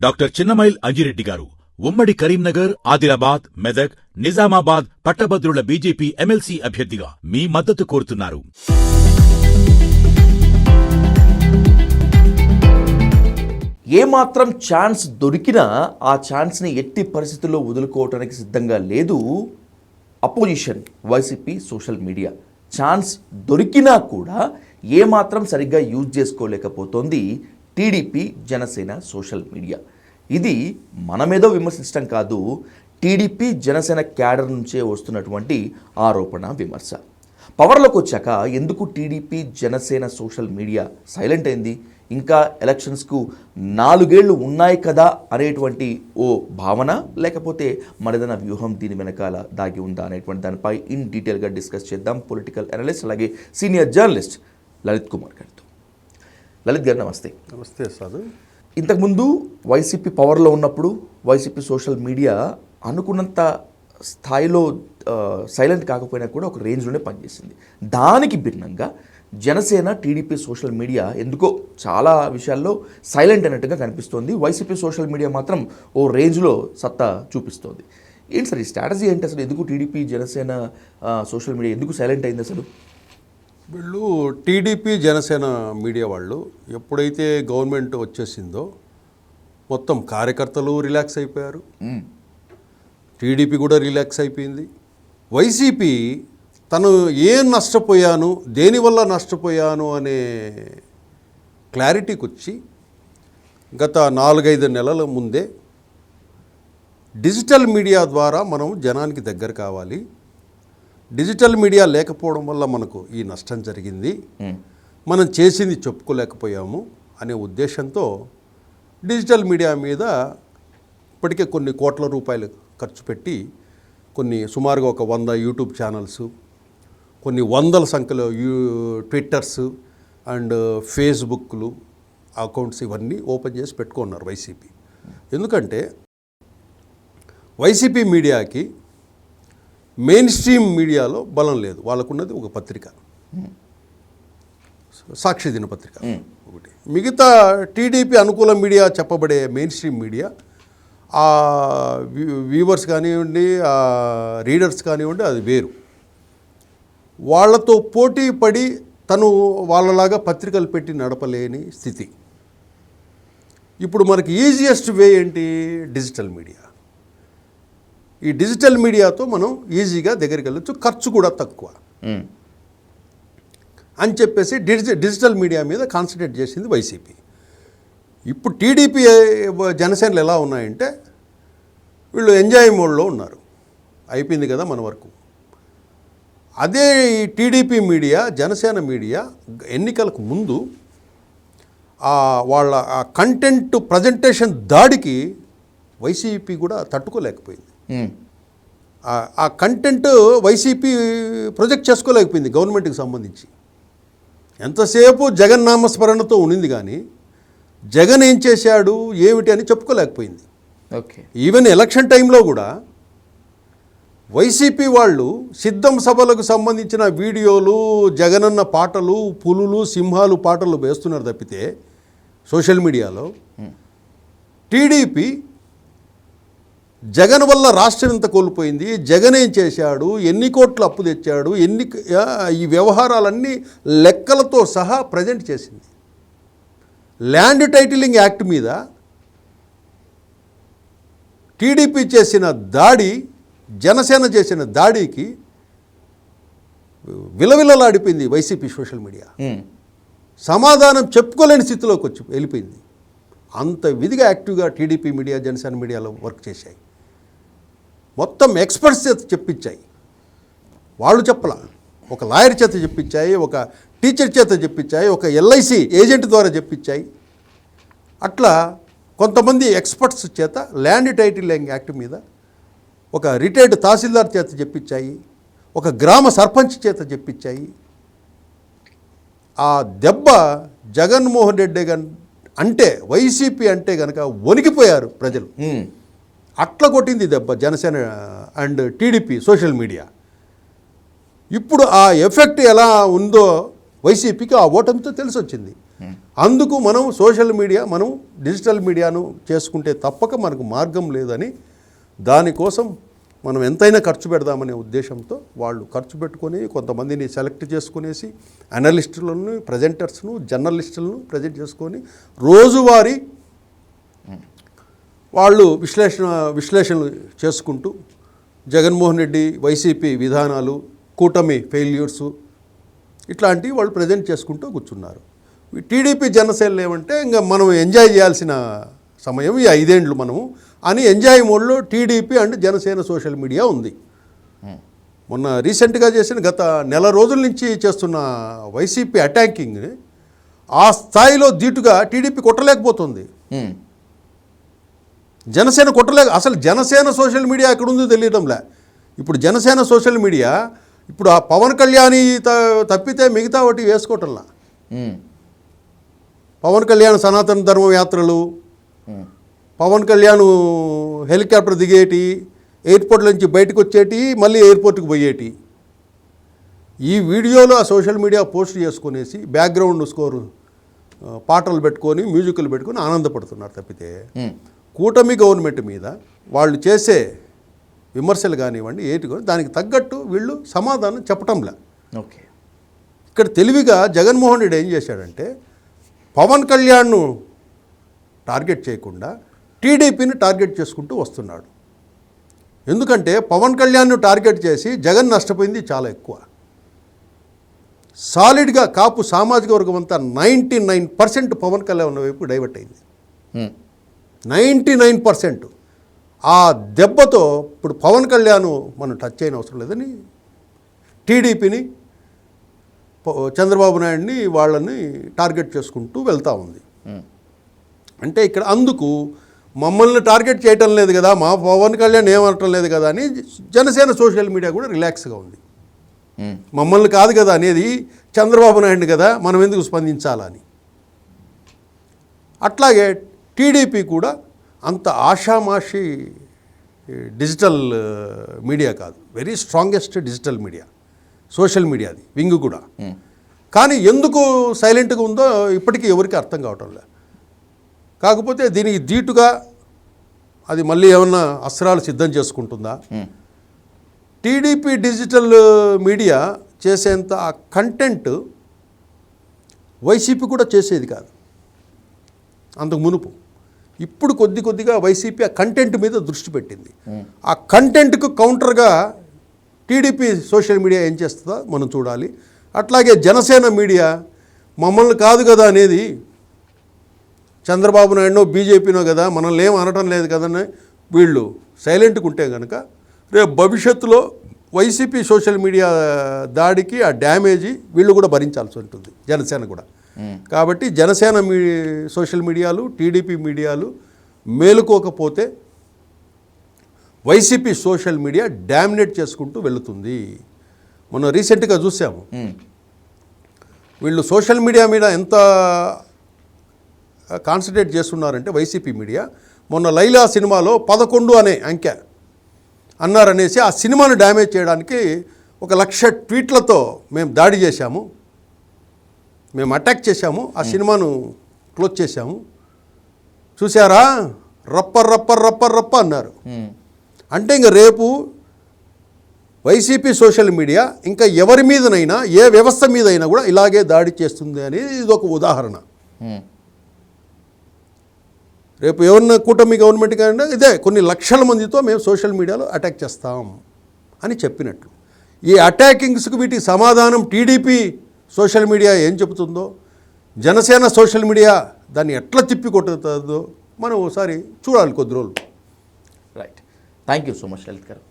Doctor Chinnamail Anji Reddy గారు ఉమ్మడి కరీంనగర్ ఆదిలాబాద్ మెదక్ నిజామాబాద్ పట్టభద్రుల బీజేపీ ఎమ్మెల్సీ అభ్యర్థిగా మీ మద్దతు కోరుతున్నారు. ఏమాత్రం ఛాన్స్ దొరికినా ఆ ఛాన్స్ని ఎట్టి పరిస్థితుల్లో వదులుకోవటానికి సిద్ధంగా లేదు opposition YCP social media. Chance దొరికినా కూడా ఏమాత్రం సరిగ్గా యూజ్ చేసుకోలేకపోతోంది టీడీపీ జనసేన సోషల్ మీడియా. ఇది మనమేదో విమర్శించడం కాదు టీడీపీ జనసేన క్యాడర్ నుంచే వస్తున్నటువంటి ఆరోపణ విమర్శ. పవర్లోకి వచ్చాక ఎందుకు TDP Janasena social media silent అయింది? ఇంకా ఎలక్షన్స్కు నాలుగేళ్ళు ఉన్నాయి కదా అనేటువంటి ఓ భావన లేకపోతే మరేదైనా వ్యూహం దీని వెనకాల దాగి ఉందా అనేటువంటి దానిపై ఇన్ డీటెయిల్గా డిస్కస్ చేద్దాం. పొలిటికల్ అనలిస్ట్ అలాగే సీనియర్ జర్నలిస్ట్ లలిత్ కుమార్ గారు లలిత్ గారు నమస్తే. నమస్తే సాధు ఇంతకుముందు వైసీపీ పవర్లో ఉన్నప్పుడు వైసీపీ సోషల్ మీడియా అనుకున్నంత స్థాయిలో సైలెంట్ కాకపోయినా కూడా ఒక రేంజ్లోనే పనిచేసింది. దానికి భిన్నంగా జనసేన టీడీపీ సోషల్ మీడియా ఎందుకో చాలా విషయాల్లో సైలెంట్ అన్నట్టుగా కనిపిస్తోంది. వైసీపీ సోషల్ మీడియా మాత్రం ఓ రేంజ్లో సత్తా చూపిస్తోంది. ఏంటి సార్ ఈ స్ట్రాటజీ ఏంటి అసలు? ఎందుకు టీడీపీ జనసేన సోషల్ మీడియా ఎందుకు సైలెంట్ అయింది అసలు? వీళ్ళు టీడీపీ జనసేన మీడియా వాళ్ళు ఎప్పుడైతే గవర్నమెంట్ వచ్చేసిందో మొత్తం కార్యకర్తలు రిలాక్స్ అయిపోయారు. టీడీపీ కూడా రిలాక్స్ అయిపోయింది. వైసీపీ తను ఏం నష్టపోయాను దేనివల్ల నష్టపోయాను అనే క్లారిటీకి వచ్చి గత నాలుగైదు నెలల ముందే డిజిటల్ మీడియా ద్వారా మనం జనానికి దగ్గర కావాలి. డిజిటల్ మీడియా లేకపోవడం వల్ల మనకు ఈ నష్టం జరిగింది. మనం చేసింది చెప్పుకోలేకపోయాము అనే ఉద్దేశంతో డిజిటల్ మీడియా మీద ఇప్పటికే కొన్ని కోట్ల రూపాయలు ఖర్చు పెట్టి కొన్ని సుమారుగా ఒక వంద యూట్యూబ్ ఛానల్స్ కొన్ని వందల సంఖ్యలో యూ ట్విట్టర్స్ అండ్ ఫేస్బుక్లు అకౌంట్స్ ఇవన్నీ ఓపెన్ చేసి పెట్టుకున్నారు వైసీపీ ఎందుకంటే వైసీపీ మీడియాకి మెయిన్ స్ట్రీమ్ మీడియాలో బలం లేదు. వాళ్ళకున్నది ఒక పత్రిక. సాక్షి దినపత్రిక ఒకటి. మిగతా టీడీపీ అనుకూల మీడియా చెప్పబడే మెయిన్ స్ట్రీమ్ మీడియా ఆ వ్యూవర్స్ కానివ్వండి ఆ రీడర్స్ కానివ్వండి అది వేరు. వాళ్ళతో పోటీ పడి తను వాళ్ళలాగా పత్రికలు పెట్టి నడపలేని స్థితి. ఇప్పుడు మనకి ఈజియెస్ట్ వే ఏంటి? డిజిటల్ మీడియా ఈ డిజిటల్ మీడియాతో మనం ఈజీగా దగ్గరికి వెళ్ళొచ్చు. ఖర్చు కూడా తక్కువ. అని చెప్పేసి డిజి డిజిటల్ మీడియా మీద కాన్సన్ట్రేట్ చేసింది వైసీపీ. ఇప్పుడు టీడీపీ జనసేనలు ఎలా ఉన్నాయంటే వీళ్ళు ఎంజాయ్ మోడ్లో ఉన్నారు. అయిపోయింది కదా మన వరకు. అదే ఈ టీడీపీ మీడియా జనసేన మీడియా ఎన్నికలకు ముందు వాళ్ళ కంటెంట్ ప్రజెంటేషన్ దాడికి వైసీపీ కూడా తట్టుకోలేకపోయింది. ఆ- ఆ కంటెంట్ వైసీపీ ప్రొజెక్ట్ చేసుకోలేకపోయింది గవర్నమెంట్కి సంబంధించి. ఎంతసేపు జగన్ నామస్మరణతో ఉండింది కానీ జగన్ ఏం చేశాడు ఏమిటి అని చెప్పుకోలేకపోయింది. ఓకే. ఈవెన్ ఎలక్షన్ టైంలో కూడా వైసీపీ వాళ్ళు సిద్ధం సభలకు సంబంధించిన వీడియోలు జగనన్న పాటలు పులులు సింహాలు పాటలు వేస్తున్నారు తప్పితే సోషల్ మీడియాలో టీడీపీ జగన్ వల్ల రాష్ట్రం ఎంత కోల్పోయింది. జగన్ ఏం చేశాడు? ఎన్ని కోట్లు అప్పు తెచ్చాడు? ఎన్ని ఈ వ్యవహారాలన్నీ లెక్కలతో సహా ప్రజెంట్ చేసింది. ల్యాండ్ టైటిలింగ్ యాక్ట్ మీద టీడీపీ చేసిన దాడి జనసేన చేసిన దాడికి విలవిలలాడిపోయింది వైసీపీ సోషల్ మీడియా. సమాధానం చెప్పుకోలేని స్థితిలోకి వచ్చి వెళ్ళిపోయింది. అంత విధిగా యాక్టివ్గా టీడీపీ మీడియా జనసేన మీడియాలో వర్క్ చేశాయి. మొత్తం ఎక్స్పర్ట్స్ చేత చెప్పించాయి. వాళ్ళు చెప్పాల. ఒక లాయర్ చేత చెప్పించాయి ఒక టీచర్ చేత చెప్పించాయి ఒక ఎల్ఐసి ఏజెంట్ ద్వారా చెప్పించాయి. అట్లా కొంతమంది ఎక్స్పర్ట్స్ చేత ల్యాండ్ టైటిలింగ్ యాక్ట్ మీద ఒక రిటైర్డ్ తహసీల్దార్ చేత చెప్పించాయి ఒక గ్రామ సర్పంచ్ చేత చెప్పించాయి. ఆ దెబ్బ జగన్మోహన్ రెడ్డి అంటే వైసీపీ అంటే కనుక వణికిపోయారు ప్రజలు. అట్లా కొట్టింది దెబ్బ Janasena and TDP social media. ఇప్పుడు ఆ ఎఫెక్ట్ ఎలా ఉందో వైసీపీకి ఆ ఓటమితో తెలిసి వచ్చింది అందుకు మనం సోషల్ మీడియా మనం డిజిటల్ మీడియాను చేసుకుంటే తప్పక మనకు మార్గం లేదని దానికోసం మనం ఎంతైనా ఖర్చు పెడదామనే ఉద్దేశంతో వాళ్ళు ఖర్చు పెట్టుకొని కొంతమందిని సెలెక్ట్ చేసుకునేసి అనలిస్టులను ప్రజెంటర్స్ను జర్నలిస్టులను ప్రజెంట్ చేసుకొని రోజువారీ వాళ్ళు విశ్లేషణ విశ్లేషణలు చేసుకుంటూ జగన్మోహన్ రెడ్డి వైసీపీ విధానాలు కూటమి ఫెయిల్యూర్స్ ఇట్లాంటివి వాళ్ళు ప్రజెంట్ చేసుకుంటూ కూర్చున్నారు. టీడీపీ జనసేనలు ఏమంటే ఇంకా మనం ఎంజాయ్ చేయాల్సిన సమయం ఈ ఐదేండ్లు మనము అని ఎంజాయ్ మోడ్లో TDP and Janasena social media ఉంది. మొన్న రీసెంట్గా చేసిన గత నెల రోజుల నుంచి చేస్తున్న వైసీపీ అటాకింగ్ ఆ స్థాయిలో దీటుగా టీడీపీ కొట్టలేకపోతుంది. జనసేన కొట్టలేక అసలు జనసేన సోషల్ మీడియా ఎక్కడ ఉందో తెలియడంలే ఇప్పుడు జనసేన సోషల్ మీడియా ఇప్పుడు ఆ పవన్ కళ్యాణ్ తప్పితే మిగతా ఒకటి వేసుకోవటంలా పవన్ కళ్యాణ్ సనాతన ధర్మ యాత్రలు పవన్ కళ్యాణ్ హెలికాప్టర్ దిగేటి ఎయిర్పోర్ట్ నుంచి బయటకు వచ్చేటి మళ్ళీ ఎయిర్పోర్ట్కి పోయేటి. ఈ వీడియోలో ఆ సోషల్ మీడియా పోస్ట్ చేసుకునేసి బ్యాక్గ్రౌండ్ స్కోర్ పాటలు పెట్టుకొని మ్యూజిక్లు పెట్టుకొని ఆనందపడుతున్నారు తప్పితే. కూటమి గవర్నమెంట్ మీద వాళ్ళు చేసే విమర్శలు కానివ్వండి ఏటి కానీ దానికి తగ్గట్టు వీళ్ళు సమాధానం చెప్పటంలే. ఓకే. ఇక్కడ తెలివిగా జగన్మోహన్ రెడ్డి ఏం చేశాడంటే పవన్ కళ్యాణ్ను టార్గెట్ చేయకుండా టీడీపీని టార్గెట్ చేసుకుంటూ వస్తున్నాడు. ఎందుకంటే పవన్ కళ్యాణ్ను టార్గెట్ చేసి జగన్ నష్టపోయింది చాలా ఎక్కువ. సాలిడ్గా కాపు సామాజిక వర్గం అంతా ninety nine percent Pawan Kalyan వైపు డైవర్ట్ అయింది. Ninety nine percent. ఆ దెబ్బతో ఇప్పుడు పవన్ కళ్యాణ్ మనం టచ్ అయిన అవసరం లేదని టీడీపీని చంద్రబాబు నాయుడిని వాళ్ళని టార్గెట్ చేసుకుంటూ వెళ్తూ ఉంది. అంటే ఇక్కడ అందుకు మమ్మల్ని టార్గెట్ చేయటం లేదు కదా మా పవన్ కళ్యాణ్ ఏమనటం లేదు కదా అని జనసేన సోషల్ మీడియా కూడా రిలాక్స్గా ఉంది. మమ్మల్ని కాదు కదా అనేది చంద్రబాబు నాయుడు కదా మనం ఎందుకు స్పందించాలని అట్లాగే టీడీపీ కూడా అంత ఆషామాషి డిజిటల్ మీడియా కాదు. Very strongest digital media social మీడియాది wing కూడా. ఉమ్, కానీ ఎందుకు సైలెంట్గా ఉందో ఇప్పటికీ ఎవరికి అర్థం కావటం లే కాకపోతే దీనికి ధీటుగా అది మళ్ళీ ఏమన్నా అస్త్రాలు సిద్ధం చేసుకుంటుందా? ఉమ్, టీడీపీ డిజిటల్ మీడియా చేసేంత ఆ కంటెంట్ వైసీపీ కూడా చేసేది కాదు. అంతకు మునుపు. ఇప్పుడు కొద్ది కొద్దిగా వైసీపీ ఆ కంటెంట్ మీద దృష్టి పెట్టింది. ఆ కంటెంట్కు కౌంటర్గా టీడీపీ సోషల్ మీడియా ఏం చేస్తుందో మనం చూడాలి. అట్లాగే జనసేన మీడియా మమ్మల్ని కాదు కదా అనేది చంద్రబాబు నాయుడునో బీజేపీనో కదా మనల్ని ఏం అనటం లేదు కదని వీళ్ళు సైలెంట్గా ఉంటే కనుక రేపు భవిష్యత్తులో వైసీపీ సోషల్ మీడియా దాడికి ఆ డ్యామేజీ వీళ్ళు కూడా భరించాల్సి ఉంటుంది జనసేన కూడా. కాబట్టి జనసేన మీ సోషల్ మీడియాలు టీడీపీ మీడియాలు మేలుకోకపోతే వైసీపీ సోషల్ మీడియా డామినేట్ చేసుకుంటూ వెళుతుంది. మనం రీసెంట్గా చూసాము. వీళ్ళు సోషల్ మీడియా మీద ఎంత కాన్సన్ట్రేట్ చేస్తున్నారంటే వైసీపీ మీడియా. మొన్న లైలా సినిమాలో పదకొండు అనే అంకె అన్నారనేసి ఆ సినిమాను డ్యామేజ్ చేయడానికి ఒక లక్ష ట్వీట్లతో మేము దాడి చేశాము. మేము అటాక్ చేశాము ఆ సినిమాను క్లోజ్ చేశాము. చూసారా రప్ప రప్ప రప్ప రప్ప అన్నారు. ఉమ్, అంటే ఇంక రేపు వైసీపీ సోషల్ మీడియా ఇంకా ఎవరి మీదనైనా ఏ వ్యవస్థ మీదైనా కూడా ఇలాగే దాడి చేస్తుంది అనేది ఇది ఒక ఉదాహరణ. ఉమ్, రేపు ఎవరన్నా కూటమి గవర్నమెంట్ కానీ ఇదే కొన్ని లక్షల మందితో మేము సోషల్ మీడియాలో అటాక్ చేస్తాం అని చెప్పినట్లు ఈ అటాకింగ్స్కి వీటికి సమాధానం టీడీపీ సోషల్ మీడియా ఏం చెబుతుందో జనసేన సోషల్ మీడియా దాన్ని ఎట్లా తిప్పి కొట్టుతుందో మనం ఒకసారి చూడాలి కొద్ది రోజులు. Right thank you so much Lalit garu.